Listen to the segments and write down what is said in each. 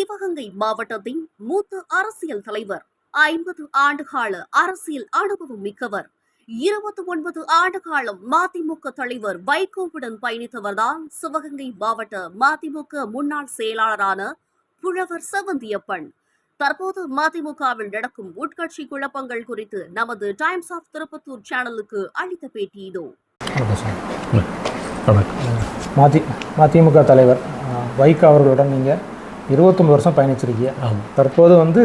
சிவகங்கை மாவட்டத்தின் மூத்த அரசியல் தலைவர் ஐம்பது ஆண்டுகால அரசியல் அனுபவம் மிக்கவர். இருபத்தி ஒன்பது ஆண்டுகாலம் மதிமுக தலைவர் வைகோவுடன் பயணித்தவர்தான் சிவகங்கை மாவட்ட மதிமுக முன்னாள் செயலாளரான புலவர் செவந்தியப்பன். தற்போது மதிமுகவில் நடக்கும் உட்கட்சி குழப்பங்கள் குறித்து நமது டைம்ஸ் ஆஃப் திருப்பத்தூர் சேனலுக்கு அளித்த பேட்டி இதோ. மதிமுக தலைவர் வைகோ அவர்களுடன் நீங்கள் இருபத்தொம்பது வருஷம் பயணிச்சிருக்கீங்க. தற்போது வந்து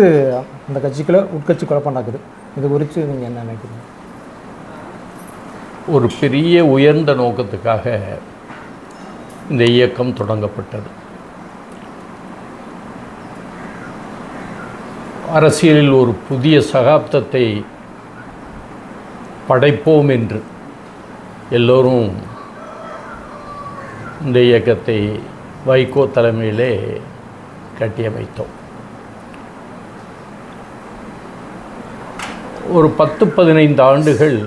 அந்த கட்சிக்குள்ளே உட்கட்சி குழப்பம் நடக்குது இது குறித்து நீங்கள் என்ன நினைக்கிறீங்க? ஒரு பெரிய உயர்ந்த நோக்கத்துக்காக இந்த இயக்கம் தொடங்கப்பட்டது. அரசியலில் ஒரு புதிய சகாப்தத்தை படைப்போம் என்று எல்லோரும் இந்த இயக்கத்தை வைகோ தலைமையிலே கட்டியமைத்தோம். ஒரு பத்து பதினைந்து ஆண்டுகள்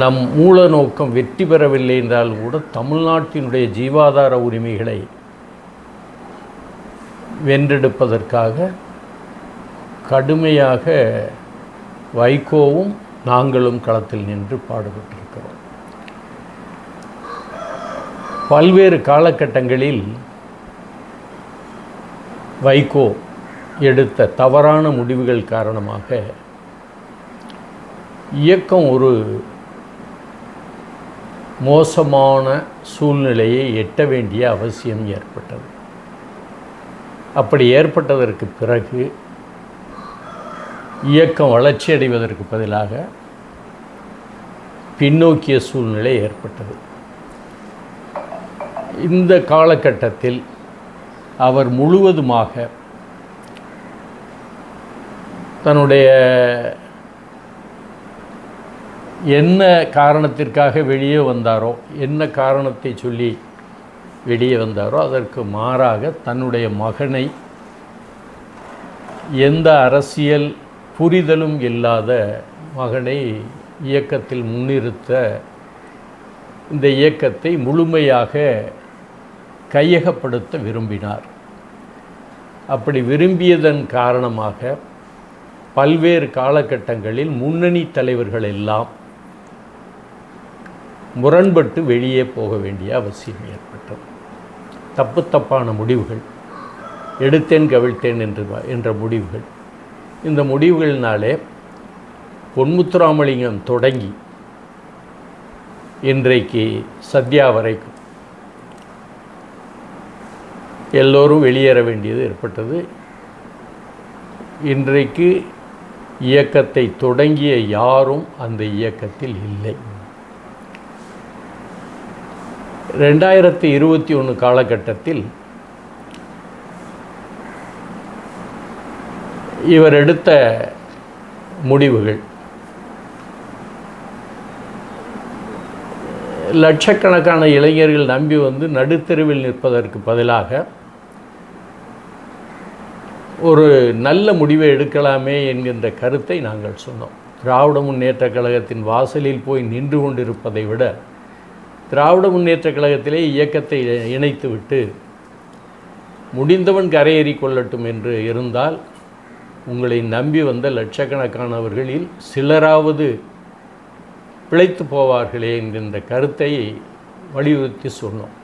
நம் மூல நோக்கம் வெற்றி பெறவில்லை என்றால் கூட தமிழ்நாட்டினுடைய ஜீவாதார உரிமைகளை வென்றெடுப்பதற்காக கடுமையாக வைகோவும் நாங்களும் களத்தில் நின்று பாடுபட்டோம். பல்வேறு காலகட்டங்களில் வைகோ எடுத்த தவறான முடிவுகள் காரணமாக இயக்கம் ஒரு மோசமான சூழ்நிலையை எட்ட வேண்டிய அவசியம் ஏற்பட்டது. அப்படி ஏற்பட்டதற்கு பிறகு இயக்கம் வளர்ச்சியடைவதற்கு பதிலாக பின்னோக்கிய சூழ்நிலை ஏற்பட்டது. இந்த காலகட்டத்தில் அவர் முழுவதுமாக தன்னுடைய என்ன காரணத்திற்காக வெளியே வந்தாரோ என்ன காரணத்தை சொல்லி வெளியே வந்தாரோ அதற்கு மாறாக தன்னுடைய மகனை எந்த அரசியல் புரிதலும் இல்லாத மகனை இயக்கத்தில் முன்னிறுத்த இந்த இயக்கத்தை முழுமையாக கையகப்படுத்த விரும்பினார். அப்படி விரும்பியதன் காரணமாக பல்வேறு காலகட்டங்களில் முன்னணி தலைவர்கள் எல்லாம் முரண்பட்டு வெளியே போக வேண்டிய அவசியம் ஏற்பட்டது. தப்பு தப்பான முடிவுகள் எடுத்தேன் கவிழ்த்தேன் என்று என்ற முடிவுகள். இந்த முடிவுகளினாலே பொன்முத்துராமலிங்கம் தொடங்கி இன்றைக்கு சத்யா வரைக்கும் எல்லோரும் வெளியேற வேண்டியது ஏற்பட்டது. இன்றைக்கு இயக்கத்தை தொடங்கிய யாரும் அந்த இயக்கத்தில் இல்லை. ரெண்டாயிரத்தி இருபத்தி ஒன்று காலகட்டத்தில் இவர் எடுத்த முடிவுகள் லட்சக்கணக்கான இளைஞர்கள் நம்பி வந்து நடுத்தெருவில் நிற்பதற்கு பதிலாக ஒரு நல்ல முடிவை எடுக்கலாமே என்கின்ற கருத்தை நாங்கள் சொன்னோம். திராவிட முன்னேற்றக் கழகத்தின் வாசலில் போய் நின்று கொண்டிருப்பதை விட திராவிட முன்னேற்றக் கழகத்திலே இயக்கத்தை இணைத்துவிட்டு முடிந்தவன் கரையேறி கொள்ளட்டும் என்று இருந்தால் உங்களை நம்பி வந்த லட்சக்கணக்கானவர்களில் சிலராவது பிழைத்து போவார்களே என்கின்ற கருத்தை வலியுறுத்தி சொன்னோம்.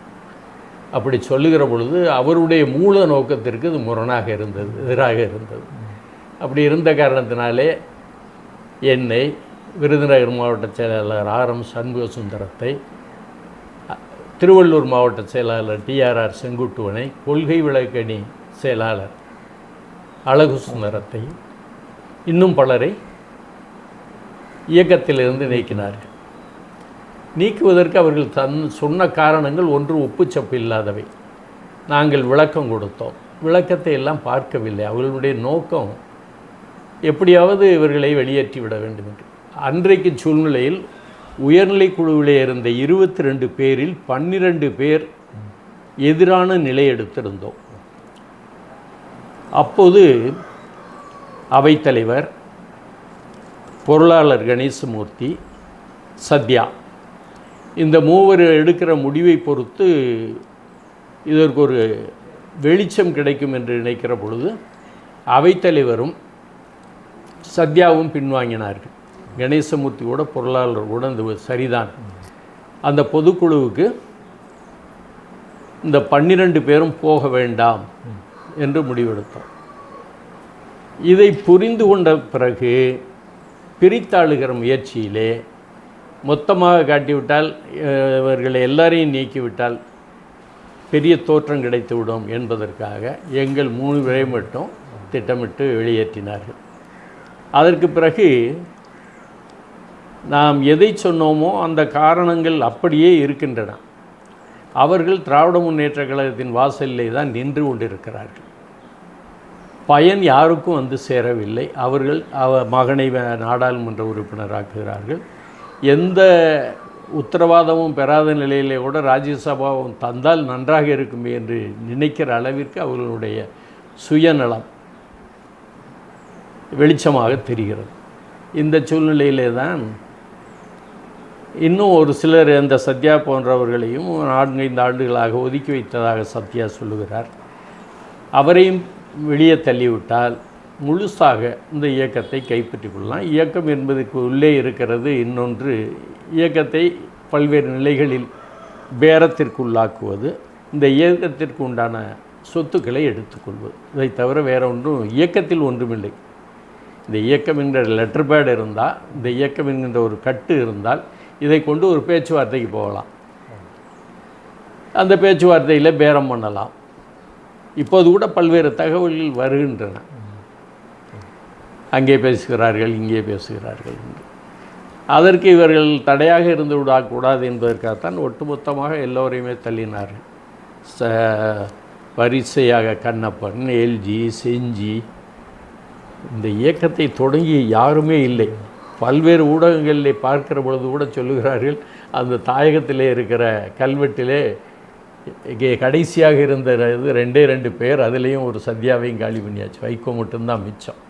அப்படி சொல்லுகிற பொழுது அவருடைய மூல நோக்கத்திற்கு இது முரணாக இருந்தது எதிராக இருந்தது. அப்படி இருந்த காரணத்தினாலே என்னை விருதுநகர் மாவட்ட செயலாளர் ஆர் எம் சண்முக சுந்தரத்தை திருவள்ளூர் மாவட்ட செயலாளர் டிஆர்ஆர் செங்குட்டுவனை கொள்கை விளக்கணி செயலாளர் அழகு சுந்தரத்தை இன்னும் பலரை இயக்கத்திலிருந்து நீக்கினார்கள். நீக்குவதற்கு அவர்கள் தன் சொன்ன காரணங்கள் ஒன்று ஒப்புச்சப்பு இல்லாதவை. நாங்கள் விளக்கம் கொடுத்தோம். விளக்கத்தை எல்லாம் பார்க்கவில்லை. அவர்களுடைய நோக்கம் எப்படியாவது இவர்களை வெளியேற்றி விட வேண்டும் என்று. அன்றைக்கு சூழ்நிலையில் உயர்நிலை குழுவிலே இருந்த இருபத்தி ரெண்டு பேரில் பன்னிரண்டு பேர் எதிரான நிலை எடுத்திருந்தோம். அப்போது அவைத்தலைவர் பொருளாளர் கணேசமூர்த்தி சத்யா இந்த மூவர் எடுக்கிற முடிவை பொறுத்து இதற்கு ஒரு வெளிச்சம் கிடைக்கும் என்று நினைக்கிற பொழுது அவைத்தலைவரும் சத்யாவும் பின்வாங்கினார்கள். கணேசமூர்த்தி கூட பொருளாளர் கூட இந்த சரிதான். அந்த பொதுக்குழுவுக்கு இந்த பன்னிரண்டு பேரும் போக வேண்டாம் என்று முடிவெடுத்தோம் இதை புரிந்து கொண்ட பிறகு பிரித்தாளுகிற முயற்சியிலே மொத்தமாக காட்டிவிட்டால் இவர்களை எல்லாரையும் நீக்கிவிட்டால் பெரிய தோற்றம் கிடைத்துவிடும் என்பதற்காக எங்கள் மூணு பேரை மட்டும் திட்டமிட்டு வெளியேற்றினார்கள். அதற்கு பிறகு நாம் எதை சொன்னோமோ அந்த காரணங்கள் அப்படியே இருக்கின்றன. அவர்கள் திராவிட முன்னேற்ற கழகத்தின் வாசலிலே தான் நின்று கொண்டிருக்கிறார்கள். பயன் யாருக்கும் வந்து சேரவில்லை. அவர்கள் அவ மகனை நாடாளுமன்ற உறுப்பினராக்குகிறார்கள். எந்த உத்தரவாதமும் பெறாத நிலையிலே கூட ராஜ்யசபாவும் தந்தால் நன்றாக இருக்கும் என்று நினைக்கிற அளவிற்கு அவர்களுடைய சுயநலம் வெளிச்சமாக தெரிகிறது. இந்த சூழ்நிலையிலே தான் இன்னும் ஒரு சிலர் அந்த சத்யா போன்றவர்களையும் நான்கைந்து ஆண்டுகளாக ஒதுக்கி வைத்ததாக சத்யா சொல்லுகிறார். அவரையும் வெளியே தள்ளிவிட்டால் முழுசாக இந்த இயக்கத்தை கைப்பற்றிக் கொள்ளலாம். இயக்கம் என்பதுக்கு உள்ளே இருக்கிறது இன்னொன்று இயக்கத்தை பல்வேறு நிலைகளில் பேரத்திற்குள்ளாக்குவது இந்த இயக்கத்திற்கு உண்டான சொத்துக்களை எடுத்துக்கொள்வது இதை தவிர வேறு ஒன்றும் இயக்கத்தில் ஒன்றுமில்லை. இந்த இயக்கம் என்கிற லெட்டர் பேட் இருந்தால் இந்த இயக்கம் என்கின்ற ஒரு கட்டு இருந்தால் இதை கொண்டு ஒரு பேச்சுவார்த்தைக்கு போகலாம். அந்த பேச்சுவார்த்தையில் பேரம் பண்ணலாம். இப்போது கூட பல்வேறு தகவல்கள் வருகின்றன. அங்கே பேசுகிறார்கள் இங்கே பேசுகிறார்கள். என்று. அதற்கு இவர்கள் தடையாக இருந்து விடக்கூடாது என்பதற்காகத்தான் ஒட்டுமொத்தமாக எல்லோரையுமே தள்ளினார்கள் ச வரிசையாக கண்ணப்பன் எல்ஜி செஞ்சி இந்த இயக்கத்தை தொடங்கி யாருமே இல்லை. பல்வேறு ஊடகங்களில் பார்க்கிற பொழுது கூட சொல்லுகிறார்கள் அந்த தாயகத்திலே இருக்கிற கல்வெட்டிலே இங்கே கடைசியாக இருந்த இது ரெண்டே ரெண்டு பேர் அதுலேயும் ஒரு சத்யாவையும் காலி பண்ணியாச்சு. வைகோ மட்டும்தான் மிச்சம்.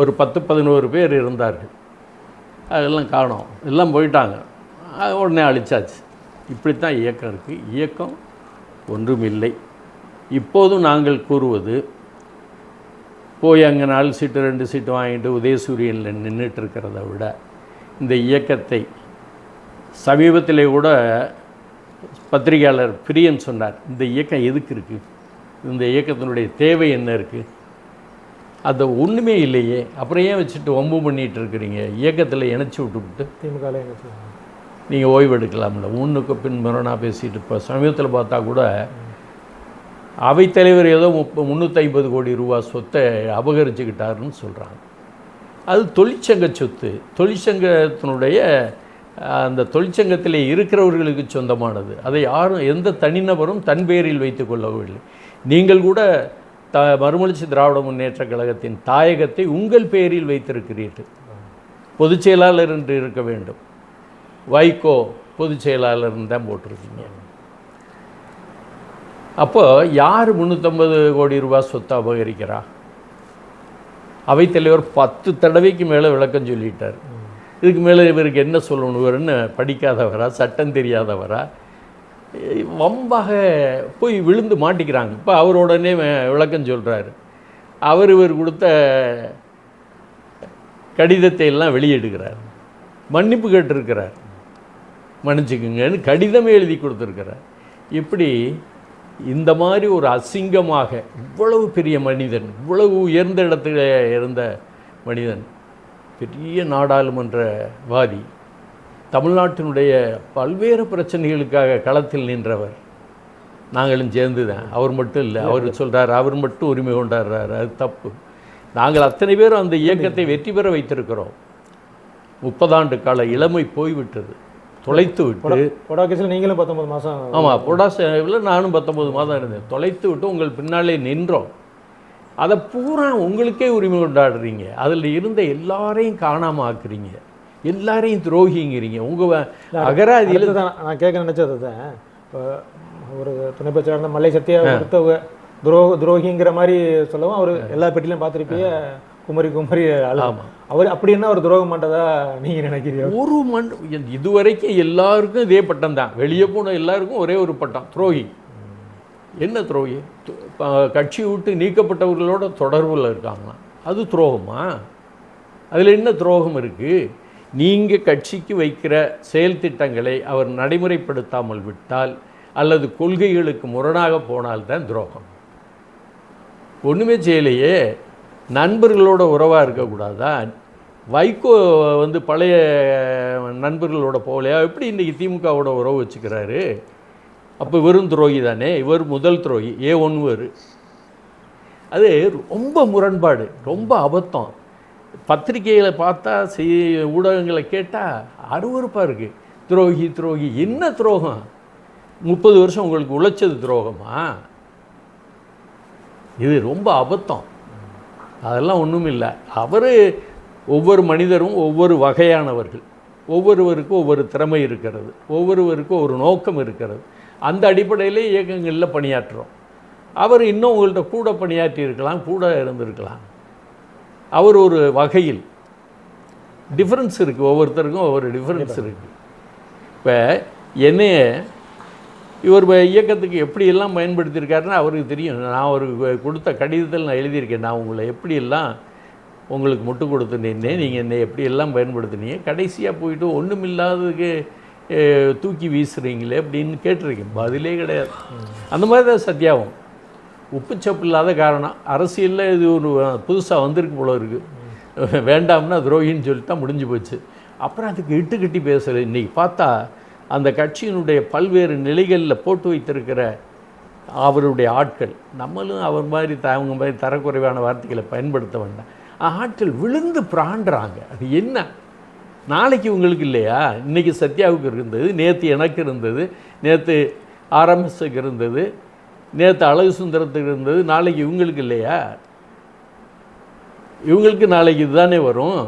ஒரு பத்து பதினோரு பேர் இருந்தார்கள். அதெல்லாம் காணோம். எல்லாம் போயிட்டாங்க. உடனே அழிச்சாச்சு. இப்படித்தான் இயக்கம் இருக்குது இயக்கம் ஒன்றுமில்லை. இப்போதும் நாங்கள் கூறுவது போய் அங்கே நாலு சீட்டு ரெண்டு சீட்டு வாங்கிட்டு உதயசூரியனில் நின்றுட்டு இருக்கிறத விட இந்த இயக்கத்தை சமீபத்திலே கூட பத்திரிகையாளர் பிரியன் சொன்னார் இந்த இயக்கம் எதுக்கு இருக்குது இந்த இயக்கத்தினுடைய தேவை என்ன இருக்குது அது ஒன்றுமே இல்லையே. அப்புறம் ஏன் வச்சுட்டு வம்பு பண்ணிகிட்டு இருக்கிறீங்க? இயக்கத்தில் இணைச்சி விட்டுவிட்டு சொல்லுவாங்க நீங்கள் ஓய்வு எடுக்கலாம்ல. முன்னுக்கு பின் முரணாக பேசிட்டு இப்போ சமீபத்தில் பார்த்தா கூட அவைத்தலைவர் ஏதோ முப்ப முந்நூற்றி ஐம்பது கோடி ரூபா சொத்தை அபகரிச்சுக்கிட்டாருன்னு சொல்கிறாங்க அது தொழிற்சங்க சொத்து. தொழிற்சங்கத்தினுடைய அந்த தொழிற்சங்கத்தில் இருக்கிறவர்களுக்கு சொந்தமானது. அதை யாரும் எந்த தனிநபரும் தன் பேரில் வைத்துக் கொள்ளவில்லை. நீங்கள் கூட த மறுமலர்ச்சி திராவிட முன்னேற்றக் கழகத்தின் தாயகத்தை உங்கள் பேரில் வைத்திருக்கிறீர்கள். பொதுச் செயலாளர் என்று இருக்க வேண்டும். வைகோ பொதுச் செயலாளர்னு தான் போட்டிருக்கீங்க. அப்போ யார் முந்நூற்றம்பது கோடி ரூபாய் சொத்தை அபகரிக்கிறா? அவைத்தலைவர் பத்து தடவைக்கு மேலே விளக்கம் சொல்லிட்டார். இதுக்கு மேலே இவருக்கு என்ன என்ன படிக்காதவரா? சட்டம் தெரியாதவரா? வம்பாக போய் விழுந்து மாட்டிக்கிறாங்க. இப்போ அவர் உடனே விளக்கம் சொல்கிறாரு அவர் இவர் கொடுத்த கடிதத்தை எல்லாம் வெளியிடுகிறார். மன்னிப்பு கேட்டிருக்கிறார். மன்னிச்சுக்குங்கன்னு கடிதமே எழுதி கொடுத்துருக்கிறார். இப்படி இந்த மாதிரி ஒரு அசிங்கமாக இவ்வளவு பெரிய மனிதன் இவ்வளவு உயர்ந்த இடத்துல இருந்த மனிதன் பெரிய நாடாளுமன்றவாதி தமிழ்நாட்டினுடைய பல்வேறு பிரச்சனைகளுக்காக களத்தில் நின்றவர். நாங்களும் சேர்ந்து தான் அவர் மட்டும் இல்லை. அவர் சொல்றார் அவர் மட்டும் உரிமை கொண்டாடுறாரு. அது தப்பு. நாங்கள் அத்தனை பேரும் அந்த இயக்கத்தை வெற்றி பெற வைத்திருக்கிறோம். முப்பதாண்டு கால இளமை போய்விட்டது. தொலைத்து விட்டு கொடா கேஸில் நீங்களும் பத்தொன்பது மாதம் ஆமாம் பொடாசியில் நானும் பத்தொம்பது மாதம் இருந்தேன். தொலைத்து விட்டு உங்கள் பின்னாலே நின்றோம். அதை பூரா உங்களுக்கே உரிமை கொண்டாடுறீங்க. அதில் இருந்த எல்லாரையும் காணாமல் ஆக்குறீங்க. எல்லாரையும் துரோகிங்கிறீங்க. உங்கள் அகராதியில் அடுத்ததான் நான் கேட்க நினச்சது தான் இப்போ ஒரு துணை பேச்சாளர் மல்லை சத்யா ஒருத்த துரோக துரோகிங்கிற மாதிரி சொல்லவும் அவர் எல்லா பெட்டிலையும் பார்த்துருப்பீங்க குமரி குமரி அழு ஆமாம் அவர் அப்படி என்ன ஒரு துரோகம் பண்ணுறதா நீங்க நினைக்கிறீங்க? ஒரு மண் இதுவரைக்கும் எல்லாருக்கும் இதே பட்டம் தான். வெளியே போன எல்லாருக்கும் ஒரே ஒரு பட்டம் துரோகி. என்ன துரோகி? கட்சி விட்டு நீக்கப்பட்டவர்களோட தொடர்பில் இருக்காங்களாம். அது துரோகமா? அதில் என்ன துரோகம் இருக்குது நீங்கள் கட்சிக்கு வைக்கிற செயல் திட்டங்களை அவர் நடைமுறைப்படுத்தாமல் விட்டால் அல்லது கொள்கைகளுக்கு முரணாக போனால்தான் துரோகம். ஒன்றுமே செய்யலையே. நண்பர்களோட உறவாக இருக்கக்கூடாதா? வைகோ வந்து பழைய நண்பர்களோட போகலையா? எப்படி இன்றைக்கி திமுகவோட உறவு வச்சுக்கிறாரு? அப்போ வெறும் துரோகி தானே? இவர் முதல் துரோகி. ஏ ஒன்வர் அது ரொம்ப முரண்பாடு. ரொம்ப அபத்தம். பத்திரிகைகளை பார்த்தா செய் ஊடகங்களை கேட்டால் அருவருப்பாக இருக்குது துரோகி துரோகி என்ன துரோகம்? முப்பது வருஷம் உங்களுக்கு உழைச்சது துரோகமா? இது ரொம்ப அபத்தம். அதெல்லாம் ஒன்றும் இல்லை. அவர் ஒவ்வொரு மனிதரும் ஒவ்வொரு வகையானவர்கள். ஒவ்வொருவருக்கும் ஒவ்வொரு திறமை இருக்கிறது. ஒவ்வொருவருக்கும் ஒரு நோக்கம் இருக்கிறது. அந்த அடிப்படையிலே இயக்கங்களில் பணியாற்றுறோம். அவர் இன்னும் உங்கள்கிட்ட கூட பணியாற்றி இருக்கலாம் கூட இருந்திருக்கலாம். அவர் ஒரு வகையில் டிஃப்ரென்ஸ் இருக்குது ஒவ்வொருத்தருக்கும் ஒவ்வொரு டிஃப்ரென்ஸ் இருக்குது இப்போ என்னைய இவர் இயக்கத்துக்கு எப்படியெல்லாம் பயன்படுத்தியிருக்காருன்னு அவருக்கு தெரியும். நான் அவருக்கு கொடுத்த கடிதத்தில் நான் எழுதியிருக்கேன். நான் உங்களை எப்படியெல்லாம் உங்களுக்கு முட்டு கொடுத்து நின்னேன் நீங்கள் என்னை எப்படியெல்லாம் பயன்படுத்துனீங்க கடைசியாக போயிட்டு ஒன்றுமில்லாததுக்கு தூக்கி வீசுகிறீங்களே அப்படின்னு கேட்டிருக்கேன். பதிலே கிடையாது. அந்த மாதிரி தான் சத்தியாகும் உப்புச்சப்பு இல்லாத காரணம். அரசியலில் இது ஒரு புதுசாக வந்திருக்கு போல இருக்குது வேண்டாம்னா துரோகின்னு சொல்லிட்டு தான் முடிஞ்சு போச்சு. அப்புறம் அதுக்கு இட்டு கட்டி பேசலை. இன்றைக்கி பார்த்தா அந்த கட்சியினுடைய பல்வேறு நிலைகளில் போட்டு வைத்திருக்கிற அவருடைய ஆட்கள். நம்மளும் அவர் மாதிரி த அவங்க மாதிரி தரக்குறைவான வார்த்தைகளை பயன்படுத்த வேண்டாம். ஆட்கள் விழுந்து பிராண்டுறாங்க. அது என்ன? நாளைக்கு உங்களுக்கு இல்லையா? இன்றைக்கி சத்யாவுக்கு இருந்தது நேற்று எனக்கு இருந்தது நேற்று ஆர்எம்எஸ்க்கு இருந்தது. நேற்று அழகு சுந்தரத்துக்கு இருந்தது நாளைக்கு இவங்களுக்கு இல்லையா? இவங்களுக்கு நாளைக்கு இதுதானே வரும்?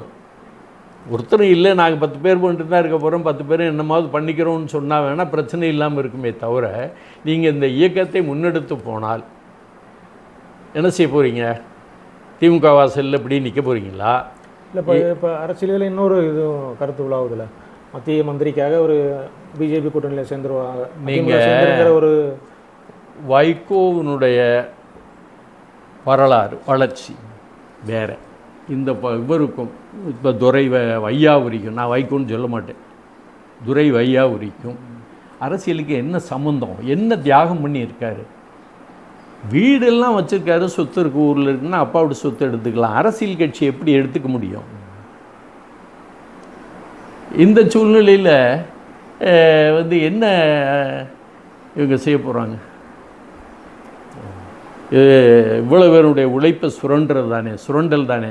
ஒருத்தரும் இல்லை நாங்கள் பத்து பேர் பண்ணிட்டு தான் இருக்க போகிறோம் பத்து பேர் என்னமாவது பண்ணிக்கிறோம்னு சொன்னால் வேணால் பிரச்சனை இல்லாமல் இருக்குமே தவிர நீங்கள் இந்த இயக்கத்தை முன்னெடுத்து போனால் என்ன செய்ய போகிறீங்க திமுக வாசலில் இப்படி நிற்க போகிறீங்களா இல்லை இப்போ இப்போ அரசியலில் இன்னொரு இதுவும் கருத்து விழாவுதுல மத்திய மந்திரிக்காக ஒரு பிஜேபி கூட்டணியில் சேர்ந்துருவாங்க நீங்க- சேர்ந்துருங்கிற ஒரு வைகோவினுடைய வரலாறு வளர்ச்சி வேற. இந்த ப இவருக்கும் இப்போ துரை வ- நான் வைகோன்னு சொல்ல மாட்டேன். துரை வையாவுரிக்கும் அரசியலுக்கு என்ன சம்மந்தம் என்ன தியாகம் பண்ணியிருக்காரு? வீடெல்லாம் வச்சுருக்காரு சொத்து இருக்கு ஊரில் இருக்குன்னா அப்பாவோட சொத்து எடுத்துக்கலாம். அரசியல் கட்சி எப்படி எடுத்துக்க முடியும்? இந்த சூழ்நிலையில் வந்து என்ன இவங்க செய்ய போகிறாங்க இவ்வளோ பேருடைய உழைப்பை சுரண்டுறது தானே சுரண்டல் தானே.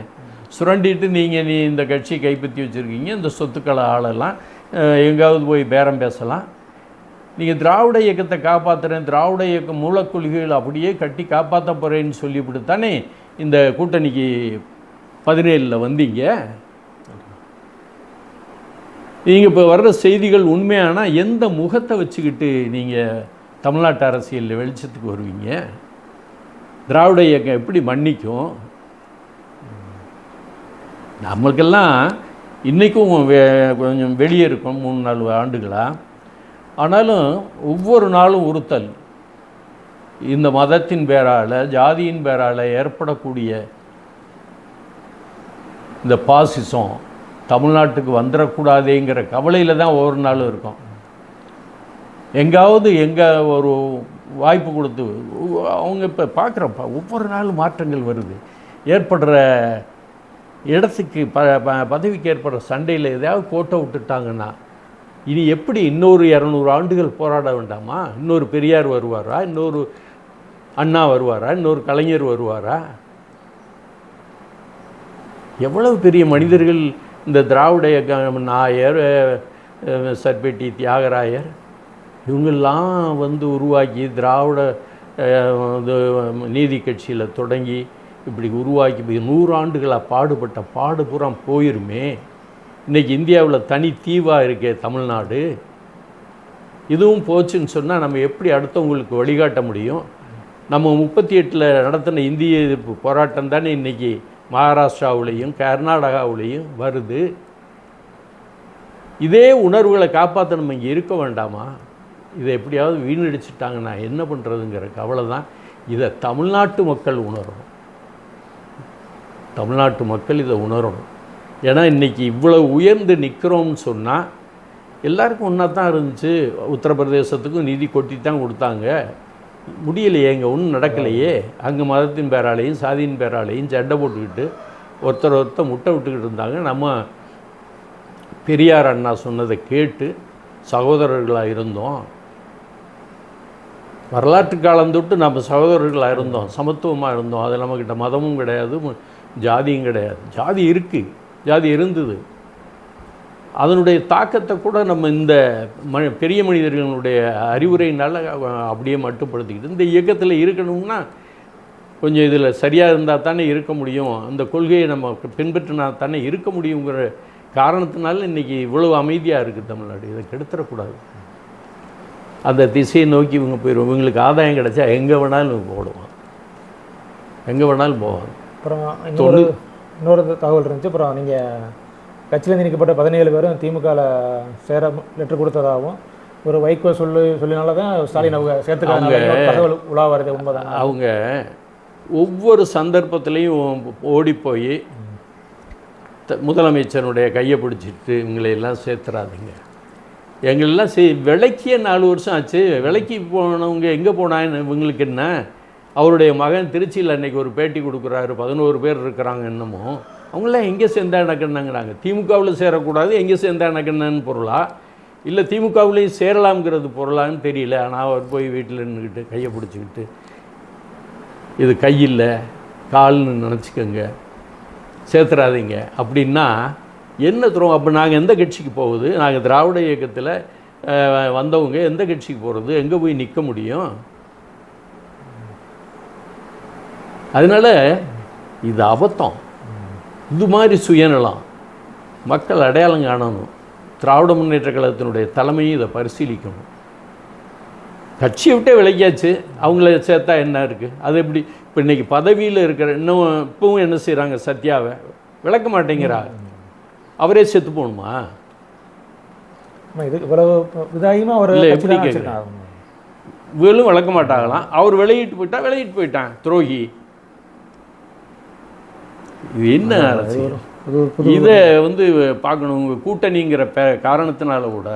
சுரண்டிட்டு நீங்கள் நீ இந்த கட்சியை கைப்பற்றி வச்சுருக்கீங்க இந்த சொத்துக்களை ஆளெல்லாம் எங்காவது போய் பேரம் பேசலாம். நீங்கள் திராவிட இயக்கத்தை காப்பாற்றுறேன் திராவிட இயக்கம் மூலக்கொள்கைகள் அப்படியே கட்டி காப்பாற்ற போகிறேன்னு சொல்லிவிட்டு தானே இந்த கூட்டணிக்கு பதினேழில் வந்தீங்க? நீங்கள் இப்போ வர்ற செய்திகள் உண்மையானால் எந்த முகத்தை வச்சுக்கிட்டு நீங்கள் தமிழ்நாட்டு அரசியலில் வெளிச்சத்துக்கு வருவீங்க? திராவிட இயக்கம் எப்படி மன்னிக்கும்? நம்மளுக்கெல்லாம் இன்றைக்கும் கொஞ்சம் வெளியே இருக்கும் மூணு நாலு ஆண்டுகளாக ஆனாலும் ஒவ்வொரு நாளும் உறுத்தல். இந்த மதத்தின் பேரால் ஜாதியின் பேரால் ஏற்படக்கூடிய இந்த பாசிசம் தமிழ்நாட்டுக்கு வந்துடக்கூடாதேங்கிற கவலையில் தான் ஒவ்வொரு நாளும் இருக்கும். எங்காவது எங்கே ஒரு வாய்ப்பு கொடுத்து அவங்க இப்போ பார்க்குறப்ப ஒவ்வொரு நாளும் மாற்றங்கள் வருது. ஏற்படுற இடத்துக்கு ப பதவிக்கு ஏற்படுற சண்டையில் எதையாவது கோட்டை விட்டுட்டாங்கன்னா இனி எப்படி இன்னொரு இரநூறு ஆண்டுகள் போராட வேண்டாமா? இன்னொரு பெரியார் வருவாரா? இன்னொரு அண்ணா வருவாரா? இன்னொரு கலைஞர் வருவாரா? எவ்வளவு பெரிய மனிதர்கள் இந்த திராவிட நாயர் சர்பெட்டி தியாகராயர் இவங்கெல்லாம் வந்து உருவாக்கி திராவிட இது நீதி கட்சியில் தொடங்கி இப்படி உருவாக்கி இப்படி நூறு பாடுபட்ட பாடுபுறம் போயிருமே. இன்றைக்கி இந்தியாவில் தனி தீவாக இருக்கே தமிழ்நாடு. இதுவும் போச்சுன்னு சொன்னால் நம்ம எப்படி அடுத்தவங்களுக்கு வழிகாட்ட முடியும்? நம்ம முப்பத்தி எட்டில் நடத்தின இந்திய எதிர்ப்பு போராட்டம் தானே இன்றைக்கி மகாராஷ்டிராவிலையும் கர்நாடகாவிலையும் வருது. இதே உணர்வுகளை காப்பாற்ற நம்ம இங்கே இருக்க வேண்டாமா? இதை எப்படியாவது வீணடிச்சிட்டாங்கன்னா என்ன பண்ணுறதுங்கிற கவலை தான் இதை தமிழ்நாட்டு மக்கள் உணரணும். தமிழ்நாட்டு மக்கள் இதை உணரணும். ஏன்னா இன்றைக்கி இவ்வளோ உயர்ந்து நிற்கிறோம்னு சொன்னால் எல்லாருக்கும் ஒன்றா தான் இருந்துச்சு. உத்தரப்பிரதேசத்துக்கும் நிதி கொட்டி தான் கொடுத்தாங்க. முடியலையே எங்கே ஒன்றும் நடக்கலையே. அங்கே மதத்தின் பேராலையும் சாதியின் பேராலையும் சண்டை போட்டுக்கிட்டு ஒருத்தர் ஒருத்தர் முட்டை விட்டுக்கிட்டு இருந்தாங்க. நம்ம பெரியார் அண்ணா சொன்னதை கேட்டு சகோதரர்களாக இருந்தோம். வரலாற்று காலம் தொட்டு நம்ம சகோதரர்களாக இருந்தோம் சமத்துவமாக இருந்தோம். அது நம்மக்கிட்ட மதமும் கிடையாது ஜாதியும் கிடையாது. ஜாதி இருக்குது ஜாதி இருந்தது. அதனுடைய தாக்கத்தை கூட நம்ம இந்த ம பெரிய மனிதர்களுடைய அறிவுரையினால் அப்படியே மட்டுப்படுத்திக்கிட்டு இந்த இயக்கத்தில் இருக்கணும்னா கொஞ்சம் இதில் சரியாக இருந்தால் தானே இருக்க முடியும். அந்த கொள்கையை நம்ம பின்பற்றினா தானே இருக்க முடியுங்கிற காரணத்தினால இன்றைக்கி இவ்வளவு அமைதியாக இருக்குது தமிழ்நாடு. இதை கெடுத்துடக்கூடாது அந்த திசையை நோக்கி இவங்க போயிடும் இவங்களுக்கு ஆதாயம் கிடைச்சா எங்கே வேணாலும் இவங்க போடுவான் எங்கே வேணாலும் போவாங்க. அப்புறம் இன்னொரு இன்னொரு தகவல் இருந்துச்சு. அப்புறம் நீங்கள் கட்சியிலேருந்து நீக்கப்பட்ட பதினேழு பேரும் திமுகவில் சேர லெட்டர் கொடுத்ததாகவும் ஒரு வைகோ சொல்லி சொல்லினால தான் ஸ்டாலின் அவங்க சேர்த்துக்காங்க தகவல் உலா வருது உண்மைதான்? அவங்க ஒவ்வொரு சந்தர்ப்பத்திலையும் ஓடி போய் த- முதலமைச்சருடைய கையை பிடிச்சிட்டு இவங்களை எல்லாம் சேர்த்துறாதீங்க. எங்களெல்லாம் செய் விலைக்கிய நாலு வருஷம் ஆச்சு. விலைக்கு போனவங்க எங்கே போனான்னு இவங்களுக்கு என்ன? அவருடைய மகன் திருச்சியில் அன்னைக்கு ஒரு பேட்டி கொடுக்குறாரு. பதினோரு பேர் இருக்கிறாங்க என்னமோ. அவங்களாம் எங்கே சேர்ந்தா எனக்குன்னாங்கிறாங்க திமுகவில் சேரக்கூடாது எங்கே சேர்ந்தா எனக்குன்னு பொருளா? இல்லை திமுகவுலேயும் சேரலாம்ங்கிறது பொருளான்னு தெரியல. ஆனால் அவர் போய் வீட்டில் நின்றுக்கிட்டு கையை பிடிச்சிக்கிட்டு இது கையில் கால்னு நினச்சிக்கோங்க சேர்த்துறாதீங்க அப்படின்னா என்ன தரும் அப்போ நாங்கள் எந்த கட்சிக்கு போகுது? நாங்கள் திராவிட இயக்கத்தில் வந்தவங்க எந்த கட்சிக்கு போகிறது எங்கே போய் நிற்க முடியும்? அதனால் இது அபத்தம். இது மாதிரி சுயநலம். மக்கள் அடையாளம் காணணும். திராவிட முன்னேற்ற கழகத்தினுடைய தலைமையும் இதை பரிசீலிக்கணும். கட்சியை விட்டே விலகியாச்சு. அவங்கள சேர்த்தா என்ன இருக்குது அது எப்படி? இப்போ இன்றைக்கி பதவியில் இருக்கிற இன்னும் இப்பவும் என்ன செய்கிறாங்க சத்யாவை. விளக்க மாட்டேங்கிறா. அவரே செத்து போகணுமா? இது இவ்வளவு இதாகியுமா? அவர் எப்படி? வச்சிருக்காங்க. இவளும் விளக்க மாட்டாங்களாம். அவர் விளையிட்டு போயிட்டா விளையிட்டு போயிட்டான் துரோகி. இது என்ன அரசியல்? இது வந்து பார்க்கணும். கூட்டணிங்கிற பே காரணத்தினால கூட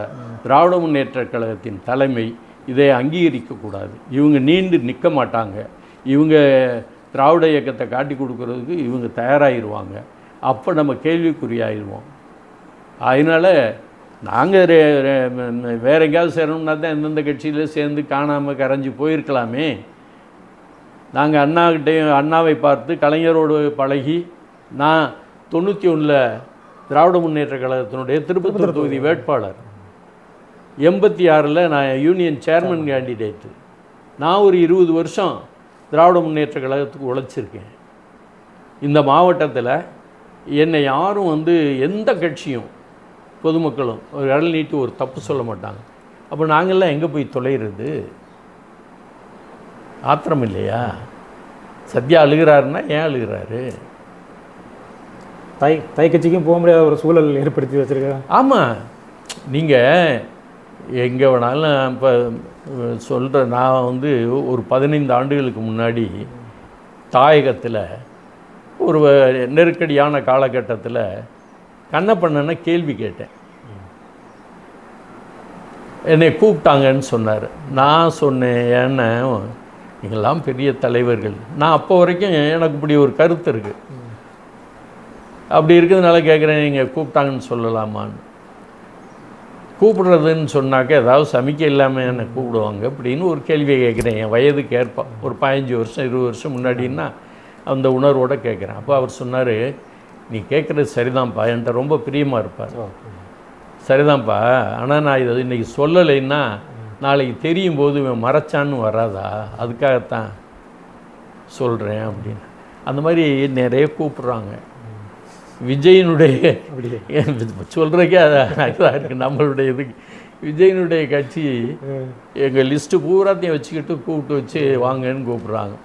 திராவிட முன்னேற்ற கழகத்தின் தலைமை இதை அங்கீகரிக்கக்கூடாது இவங்க நீண்டு நிற்க மாட்டாங்க. இவங்க திராவிட இயக்கத்தை காட்டி கொடுக்கறதுக்கு இவங்க தயாராகிடுவாங்க அப்போ நம்ம கேள்விக்குறியாயிருவோம். அதனால் நாங்கள் வேற எங்கேயாவது சேரணும்னா தான் எந்தெந்த கட்சியில் சேர்ந்து காணாமல் கரைஞ்சி போயிருக்கலாமே. நாங்கள் அண்ணாகிட்டையும் அண்ணாவை பார்த்து கலைஞரோடு பழகி நான் தொண்ணூற்றி ஒன்றில் திராவிட முன்னேற்ற கழகத்தினுடைய திருப்பத்தூர் தொகுதி வேட்பாளர். எண்பத்தி ஆறில் நான் யூனியன் சேர்மன் கேண்டிடேட்டு நான் ஒரு இருபது வருஷம் திராவிட முன்னேற்ற கழகத்துக்கு உழைச்சிருக்கேன். இந்த மாவட்டத்தில் என்னை யாரும் வந்து எந்த கட்சியும் பொதுமக்களும் ஒரு இடல் நீட்டி ஒரு தப்பு சொல்ல மாட்டாங்க. அப்போ நாங்கள்லாம் எங்கே போய் தொலைகிறது ஆத்திரம் இல்லையா? சத்யா அழுகிறாருன்னா ஏன் அழுகிறாரு? தாய் தாய் கட்சிக்கும் போக முடியாத ஒரு சூழல் ஏற்படுத்தி வச்சிருக்காங்க ஆமாம் நீங்கள் எங்கே வேணாலும் இப்போ சொல்கிற நான் வந்து ஒரு பதினைந்து ஆண்டுகளுக்கு முன்னாடி தாயகத்தில் ஒரு நெருக்கடியான காலகட்டத்தில் கண்ணப்பண்ணனை கேள்வி கேட்டேன். என்னை கூப்பிட்டாங்கன்னு சொன்னார். நான் சொன்னேன் ஏன்னா நீங்கள்லாம் பெரிய தலைவர்கள். நான் அப்போ வரைக்கும் எனக்கு இப்படி ஒரு கருத்து இருக்குது அப்படி இருக்கிறதுனால கேட்குறேன் நீங்கள் கூப்பிட்டாங்கன்னு சொல்லலாமான்னு. கூப்பிடுறதுன்னு சொன்னாக்க ஏதாவது சமிக்கை இல்லாமல் என்னை கூப்பிடுவாங்க அப்படின்னு ஒரு கேள்வியை கேட்குறேன் என் வயதுக்கு ஏற்ப ஒரு பதினஞ்சு வருஷம் இருபது வருஷம் முன்னாடின்னா அந்த உணர்வோடு கேட்குறேன் அப்போ அவர் சொன்னார் நீ கேட்குறது சரிதான்ப்பா. என்கிட்ட ரொம்ப பிரியமாக இருப்பார். சரிதான்ப்பா. ஆனால் நான் இதை இன்றைக்கி சொல்லலைன்னா நாளைக்கு தெரியும் போது இவன் மறைச்சான்னு வராதா? அதுக்காகத்தான் சொல்கிறேன் அப்படின்னு. அந்த மாதிரி நிறைய கூப்பிட்றாங்க. விஜயனுடைய சொல்கிறக்கே அதாக இருக்குது நம்மளுடைய இது. விஜயனுடைய கட்சி எங்கள் லிஸ்ட்டு பூராத்தையும் வச்சுக்கிட்டு கூப்பிட்டு வச்சு வாங்கன்னு கூப்பிட்றாங்க.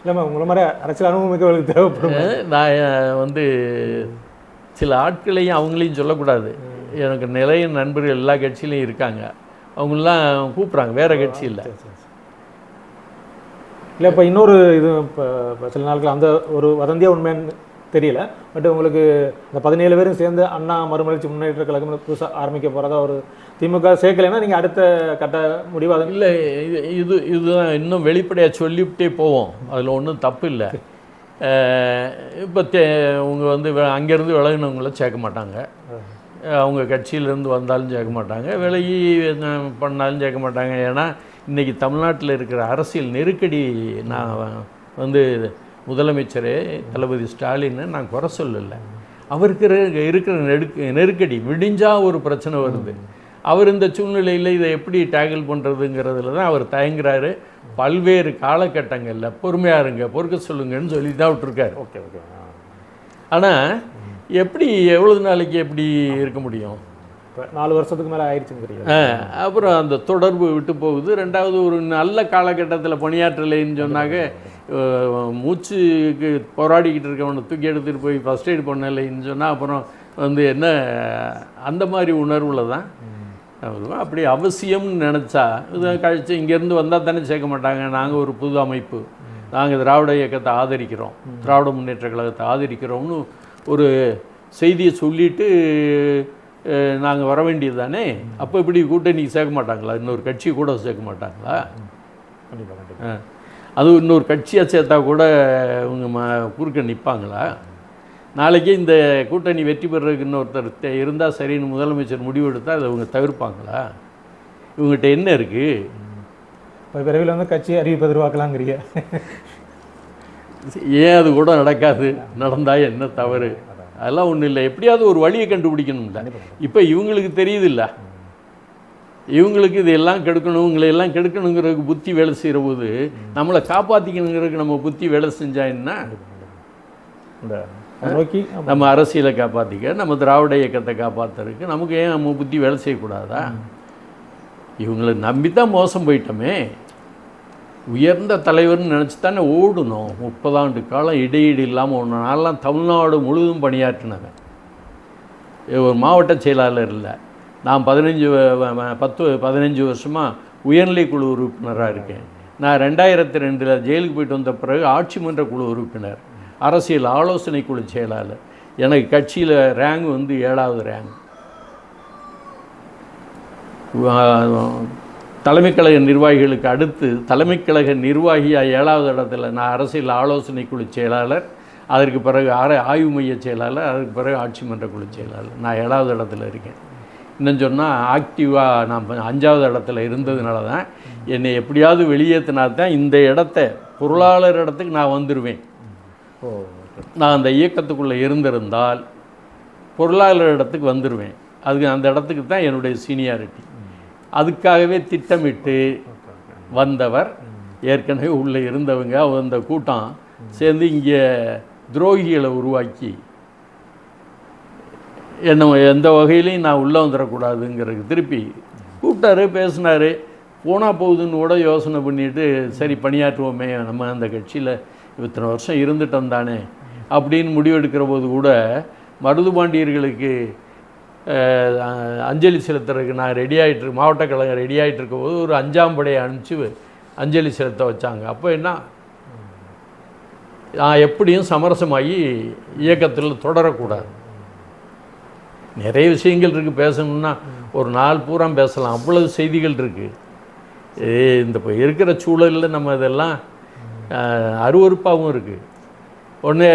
இல்லைம்மா உங்களை மாதிரி அரசியல் அனுபவம் மிக்கவர்களுக்கு தேவைப்படும்? நான் வந்து சில ஆட்களையும் அவங்களையும் சொல்லக்கூடாது. எனக்கு நிறைய நண்பர்கள் எல்லா கட்சியிலையும் இருக்காங்க. அவங்களாம் கூப்பிட்றாங்க வேற கட்சி இல்லை. இல்லை இப்போ இன்னொரு இது இப்போ சில நாட்கள் அந்த ஒரு வதந்தியா உண்மைன்னு தெரியல. பட் உங்களுக்கு இந்த பதினேழு பேரும் சேர்ந்து அண்ணா மறுமலர்ச்சி முன்னேற்ற கழகம் புதுசாக ஆரம்பிக்க போகிறதா ஒரு திமுக சேர்க்கலைன்னா நீங்கள் அடுத்த கட்ட முடிவு அது இல்லை இது இது இதுதான் இன்னும் வெளிப்படையாக சொல்லிவிட்டே போவோம். அதில் ஒன்றும் தப்பு இல்லை. இப்போ தே அவங்க வந்து அங்கேருந்து விலகினவங்கள சேர்க்க மாட்டாங்க. அவங்க கட்சியிலேருந்து வந்தாலும் சேர்க்க மாட்டாங்க. விலகி பண்ணாலும் சேர்க்க மாட்டாங்க. ஏன்னா இன்றைக்கி தமிழ்நாட்டில் இருக்கிற அரசியல் நெருக்கடி நான் வந்து முதலமைச்சர் தளபதி ஸ்டாலினை நான் குறை சொல்லலை. அவருக்கு இரு- இருக்கிற நெருக்க நெருக்கடி விடிஞ்சா ஒரு பிரச்சனை வருது. அவர் இந்த சூழ்நிலையில் இதை எப்படி டேக்கிள் பண்ணுறதுங்கிறதுல தான் அவர் தயங்குறாரு. பல்வேறு காலகட்டங்களில் பொறுமையாக இருங்க பொறுக்க சொல்லுங்கன்னு சொல்லி தான் விட்டுருக்காரு. Okay okay. ஆனால் எப்படி எவ்வளவு நாளைக்கு எப்படி இருக்க முடியும்? நாலு வருஷத்துக்கு மேலே ஆயிடுச்சுங்கிறீங்க அப்புறம் அந்த தொடர்பு விட்டு போகுது. ரெண்டாவது ஒரு நல்ல காலகட்டத்தில் பணியாற்றலைன்னு சொன்னாக்க மூச்சுக்கு போராடிக்கிட்டு இருக்கவனை தூக்கி எடுத்துகிட்டு போய் ஃபஸ்ட் எய்ட் பண்ணலைன்னு சொன்னால் அப்புறம் வந்து என்ன அந்த மாதிரி உணர்வில் தான். அப்படி அவசியம்னு நினச்சா இதை கழிச்சு இங்கேருந்து வந்தால் தானே சேர்க்க மாட்டாங்க. நாங்கள் ஒரு புது அமைப்பு. நாங்கள் திராவிட இயக்கத்தை ஆதரிக்கிறோம். திராவிட முன்னேற்ற கழகத்தை ஆதரிக்கிறோம்னு ஒரு செய்தியை சொல்லிட்டு நாங்கள் வர வேண்டியது தானே? அப்போ இப்படி கூட்டணி சேர்க்க மாட்டாங்களா? இன்னொரு கட்சி கூட சேர்க்க மாட்டாங்களா? கண்டிப்பாக கண்டிப்பாக ஆ. அதுவும் இன்னொரு கட்சியாக சேர்த்தா கூட இவங்க ம குறுக்க நிற்பாங்களா நாளைக்கே இந்த கூட்டணி வெற்றி பெறதுக்கு இன்னொருத்தர் இருந்தால் சரின்னு முதலமைச்சர் முடிவெடுத்தால் அதை அவங்க தவிர்ப்பாங்களா? இவங்ககிட்ட என்ன இருக்குது இப்போ விரைவில் வந்து கட்சி அறிவிப்பு எதிர்பார்க்கலாங்கிறீங்க ஏன் அது கூட நடக்காது? நடந்தால் என்ன தவறு? அதெல்லாம் ஒன்றும் இல்லை. எப்படியாவது ஒரு வழியை கண்டுபிடிக்கணும்ல. இப்போ இவங்களுக்கு தெரியுதுல்ல இவங்களுக்கு இதெல்லாம் கெடுக்கணும் எல்லாம் கெடுக்கணுங்கிறதுக்கு புத்தி வேலை செய்கிற போது நம்மளை காப்பாற்றிக்கணுங்கிறதுக்கு நம்ம புத்தி வேலை செஞ்சா என்ன? இந்த நோக்கி நம்ம அரசியலை காப்பாற்றிக்க நம்ம திராவிட இயக்கத்தை காப்பாற்றுறதுக்கு நமக்கு ஏன் நம்ம புத்தி வேலை செய்யக்கூடாதா? இவங்களை நம்பி தான் மோசம் போயிட்டோமே. உயர்ந்த தலைவர்னு நினச்சி தானே ஓடணும் முப்பதாண்டு காலம் இடையீடு இல்லாமல் ஒன்று நான்லாம் தமிழ்நாடு முழுவதும் பணியாற்றினவன். ஒரு மாவட்ட செயலாளர் இல்லை. நான் பதினஞ்சு வ- பத்து பதினஞ்சு வருஷமாக உயர்நிலை குழு உறுப்பினராக இருக்கேன். நான் ரெண்டாயிரத்தி ரெண்டில் ஜெயிலுக்கு போயிட்டு வந்த பிறகு ஆட்சி மன்ற குழு உறுப்பினர் அரசியல் ஆலோசனை குழு செயலாளர். எனக்கு கட்சியில் ரேங்க் வந்து ஏழாவது ரேங்க் தலைமைக் கழக நிர்வாகிகளுக்கு அடுத்து தலைமைக் கழக நிர்வாகியாக ஏழாவது இடத்துல நான் அரசியல் ஆலோசனை குழு செயலாளர் அதற்கு பிறகு ஆய்வு மைய செயலாளர் அதற்கு பிறகு ஆட்சி மன்ற குழு செயலாளர். நான் ஏழாவது இடத்துல இருக்கேன். இன்னும் சொன்னால் ஆக்டிவாக நான் அஞ்சாவது இடத்துல இருந்ததுனால தான் என்னை எப்படியாவது வெளியேற்றினா தான் இந்த இடத்த பொருளாளர் இடத்துக்கு நான் வந்துடுவேன் ஓ. நான் அந்த இயக்கத்துக்குள்ளே இருந்திருந்தால் பொருளாளர் இடத்துக்கு வந்துடுவேன் அதுக்கு அந்த இடத்துக்கு தான் என்னுடைய சீனியாரிட்டி. அதுக்காகவே திட்டமிட்டு வந்தவர். ஏற்கனவே உள்ளே இருந்தவங்க அந்த கூட்டம் சேர்ந்து இங்கே துரோகிகளை உருவாக்கி என்ன எந்த வகையிலையும் நான் உள்ளே வந்துடக்கூடாதுங்கிறது திருப்பி கூப்பிட்டாரு பேசினாரு. போனால் போகுதுன்னு கூட யோசனை பண்ணிட்டு சரி பணியாற்றுவோமே நம்ம அந்த கட்சியில் இத்தனை வருஷம் இருந்துட்டோம் தானே அப்படின்னு முடிவெடுக்கிற போது கூட மருதுபாண்டியர்களுக்கு பாண்டியர்களுக்கு அஞ்சலி செலுத்துறதுக்கு நான் ரெடி ஆகிட்டு மாவட்ட கழகம் ரெடி ஆகிட்டு இருக்கும் போது ஒரு அஞ்சாம் படையை அனுப்பிச்சு அஞ்சலி செலுத்த வச்சாங்க. அப்போ என்ன? நான் எப்படியும் சமரசமாகி இயக்கத்தில் தொடரக்கூடாது. நிறைய விஷயங்கள் இருக்குது பேசணும்னா ஒரு நாள் பூரா பேசலாம். அவ்வளவு செய்திகள் இருக்குது இந்த இப்போ இருக்கிற சூழலில் நம்ம இதெல்லாம் அருவறுப்பாகவும் இருக்குது ஒன்று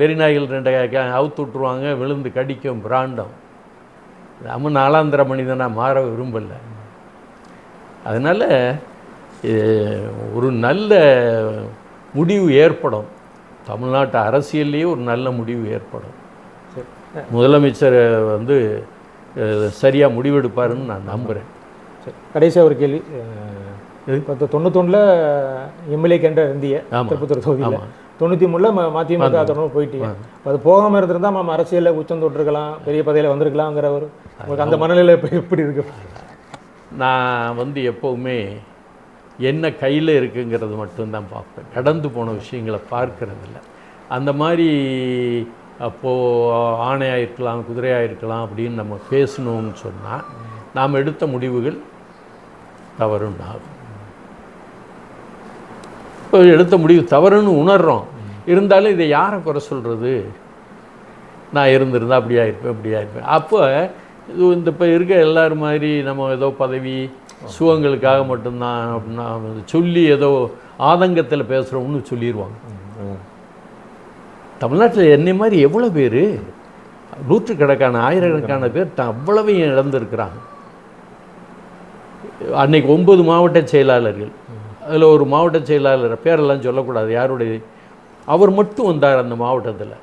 வெறிநாய்கள் ரெண்டு அவுத்து விட்ருவாங்க விழுந்து கடிக்கும் பிராண்டம். நம்ம நாலாந்திர மனிதனாக மாற விரும்பலை. அதனால் ஒரு நல்ல முடிவு ஏற்படும். தமிழ்நாட்டு அரசியல்லையே ஒரு நல்ல முடிவு ஏற்படும். முதலமைச்சர் வந்து சரியாக முடிவெடுப்பாருன்னு நான் நம்புகிறேன் சரி கடைசியாக ஒரு கேள்வி. இப்போ தொண்ணூத்தொன்னில் எம்எல்ஏ கேண்ட இருந்தீங்க. திருப்பத்தூர் தொகுதியில் தொண்ணூற்றி மூணில் மதிமுக தொடர்பு போயிட்டீங்க. அது போகாமல் இருந்திருந்தா நம்ம அரசியலில் உச்சம் தொட்டிருக்கலாம் பெரிய பதவியில் வந்திருக்கலாங்கிற ஒரு உங்களுக்கு அந்த மனநிலை இப்போ எப்படி இருக்கு? நான் வந்து எப்போவுமே என்ன கையில் இருக்குங்கிறது மட்டும்தான் பார்ப்பேன். கடந்து போன விஷயங்களை பார்க்கறதில்ல. அந்த மாதிரி அப்போது ஆணையாக இருக்கலாம் குதிரையாக இருக்கலாம் அப்படின்னு நம்ம பேசணும்னு சொன்னால் நாம் எடுத்த முடிவுகள் தவறுண்டாகும் இப்போ எடுத்த முடிவு தவறுன்னு உணர்கிறோம் இருந்தாலும் இதை யாரை குறை சொல்கிறது நான் இருந்திருந்தால் அப்படியா இருப்பேன் அப்படியா இருப்பேன் அப்போ இது இந்த இப்போ இருக்க எல்லோரும் மாதிரி நம்ம ஏதோ பதவி சுகங்களுக்காக மட்டும்தான் அப்படின்னா சொல்லி ஏதோ ஆதங்கத்தில் பேசுகிறோம்னு சொல்லிடுவாங்க தமிழ்நாட்டில் என்னை மாதிரி எவ்வளோ பேர் நூற்றுக்கணக்கான ஆயிரக்கணக்கான பேர் தான் அவ்வளவையும் இழந்திருக்கிறாங்க. அன்னைக்கு ஒன்பது மாவட்ட செயலாளர்கள் அதில் ஒரு மாவட்ட செயலாளர் பேரெல்லாம் சொல்லக்கூடாது யாருடைய அவர் மட்டும் வந்தார் அந்த மாவட்டத்தில்.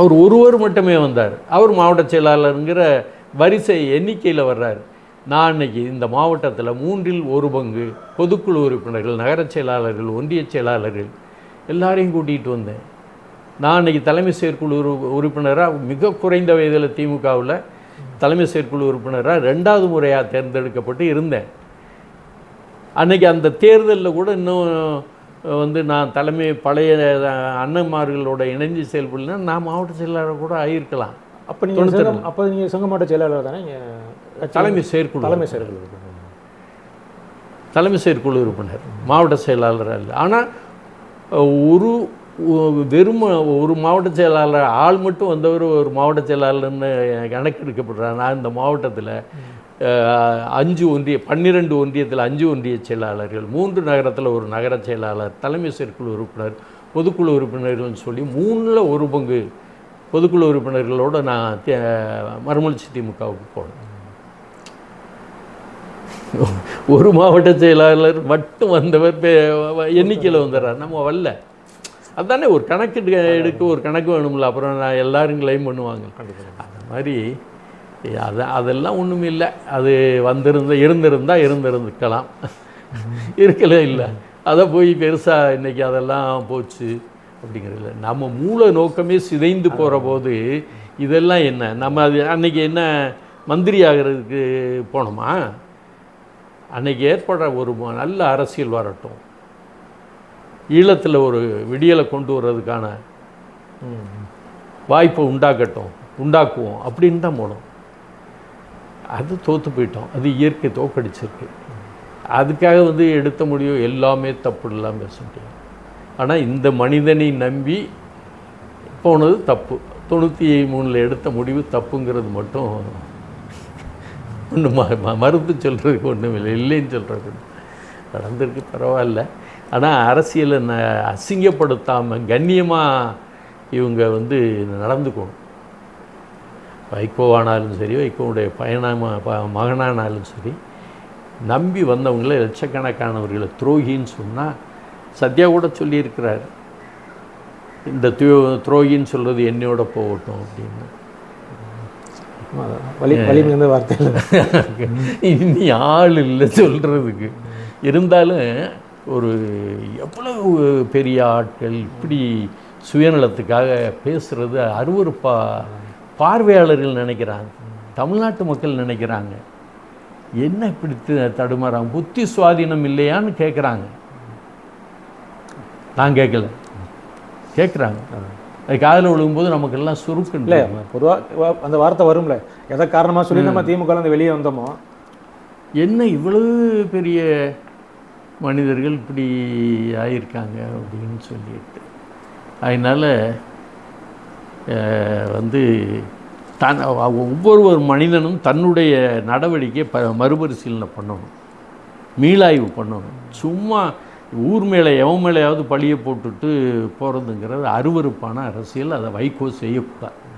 அவர் ஒருவர் மட்டுமே வந்தார். அவர் மாவட்ட செயலாளருங்கிற வரிசை எண்ணிக்கையில் வர்றார். நான் இன்னைக்கு இந்த மாவட்டத்தில் மூன்றில் ஒரு பங்கு பொதுக்குழு உறுப்பினர்கள் நகரச் செயலாளர்கள் ஒன்றிய செயலாளர்கள் எல்லாரையும் கூட்டிகிட்டு வந்தேன். நான் இன்னைக்கு தலைமை செயற்குழு உறு உறுப்பினராக மிக குறைந்த வயதில் திமுகவில் தலைமை செயற்குழு உறுப்பினராக ரெண்டாவது முறையாக தேர்ந்தெடுக்கப்பட்டு இருந்தேன். அன்னைக்கு அந்த தேர்தலில் கூட இன்னும் வந்து நான் தலைமை பழைய அண்ணன்மார்களோட இணைஞ்சு செயல்படலைன்னா நான் மாவட்ட செயலாளர் கூட ஆகியிருக்கலாம் அப்போ நீங்கள் அப்போ நீங்கள் சங்க மாவட்ட செயலாளர் தானே? தலைமை செயற்குழு தலைமை செயலாளர் தலைமை செயற்குழு உறுப்பினர். மாவட்ட செயலாளர் அல்ல ஆனால் ஒரு வெறும் ஒரு மாவட்ட செயலாளர் ஆள் மட்டும் வந்தவர் ஒரு மாவட்ட செயலாளர்னு கணக்கெடுக்கப்படுறார் நான் இந்த மாவட்டத்தில் அஞ்சு ஒன்றிய பன்னிரெண்டு ஒன்றியத்தில் அஞ்சு ஒன்றிய செயலாளர்கள் மூன்று நகரத்தில் ஒரு நகர செயலாளர் தலைமை செயற்குழு உறுப்பினர் பொதுக்குழு உறுப்பினர்கள்னு சொல்லி மூணில் ஒரு பங்கு பொதுக்குழு உறுப்பினர்களோடு நான் மறுமலர்ச்சி திமுகவுக்கு போனேன். ஒரு மாவட்ட செயலாளர் மட்டும் வந்தவர் எண்ணிக்கையில் வந்துடுறார். நம்ம வரல. அதானே ஒரு கணக்கு எடுக்க- ஒரு கணக்கு வேணும்ல. அப்புறம் நான் எல்லாரும் கிளைம் பண்ணுவாங்க. அந்த மாதிரி அது அதெல்லாம் ஒன்றும் இல்லை. அது வந்திருந்த இருந்திருந்தால் இருந்திருந்துக்கலாம். இருக்கல இல்லை. அதை போய் பெருசாக இன்றைக்கி அதெல்லாம் போச்சு அப்படிங்கிறதுல நம்ம மூல நோக்கமே சிதைந்து போகிற போது இதெல்லாம் என்ன? நம்ம அது அன்னைக்கு என்ன மந்திரி ஆகிறதுக்கு போனோமா? அன்றைக்கி ஏற்படுற ஒரு நல்ல அரசியல் வரட்டும். ஈழத்தில் ஒரு விடியலை கொண்டு வர்றதுக்கான வாய்ப்பை உண்டாக்கட்டும் உண்டாக்குவோம் அப்படின்னு தான் போனோம். அது தோற்று போயிட்டோம். அது இயற்கை தோக்கடிச்சிருக்கு. அதுக்காக வந்து எடுத்த முடிவு எல்லாமே தப்பு இல்லாமல் பேச ஆனால் இந்த மனிதனை நம்பி போனது தப்பு. தொண்ணூற்றி மூணில் எடுத்த முடிவு தப்புங்கிறது மட்டும் ஒன்றும் மறுத்து சொல்கிறதுக்கு ஒன்றும் இல்லை இல்லைன்னு சொல்கிறது நடந்திருக்கு பரவாயில்ல. ஆனால் அரசியலை ந அசிங்கப்படுத்தாமல் கண்ணியமாக இவங்க வந்து நடந்துக்கணும் வைகோவானாலும் சரி வைகோவுடைய பயணமாக ப- மகனானாலும் சரி நம்பி வந்தவங்கள லட்சக்கணக்கானவர்களை துரோகின்னு சொன்னால் சத்யா கூட சொல்லியிருக்கிறார். இந்த துயோ துரோகின்னு சொல்கிறது என்னையோட போகட்டும் அப்படின்னு. வலி வலி மிகுந்த வார்த்தை இனி ஆள் இல்லை சொல்கிறதுக்கு இருந்தாலும் ஒரு எவ்வளவு பெரிய ஆட்கள் இப்படி சுயநலத்துக்காக பேசுகிறது அருவருப்பா பார்வையாளர்கள் நினைக்கிறாங்க. தமிழ்நாட்டு மக்கள் நினைக்கிறாங்க. என்ன இப்படி தடுமாறாங்க? புத்தி சுவாதீனம் இல்லையான்னு கேட்குறாங்க நான் கேட்கல கேட்குறாங்க அது காதில் விழுகும்போது நமக்கெல்லாம் இல்லை சுருக்குன்னு பொதுவாக அந்த வார்த்தை வரும்ல. எதை காரணமாக சொல்லி நம்ம திமுக இருந்து வெளியே வந்தோமோ? என்ன இவ்வளவு பெரிய மனிதர்கள் இப்படி ஆயிருக்காங்க அப்படின்னு சொல்லிட்டு. அதனால் வந்து தன் ஒவ்வொரு ஒரு மனிதனும் தன்னுடைய நடவடிக்கையை ப மறுபரிசீலனை பண்ணணும். மீளாய்வு பண்ணணும். சும்மா ஊர் மேலே எவன் மேலேயாவது பழியை போட்டுட்டு போகிறதுங்கிறது அருவருப்பான அரசியல். அதை வைகோ செய்யக்கூடாது.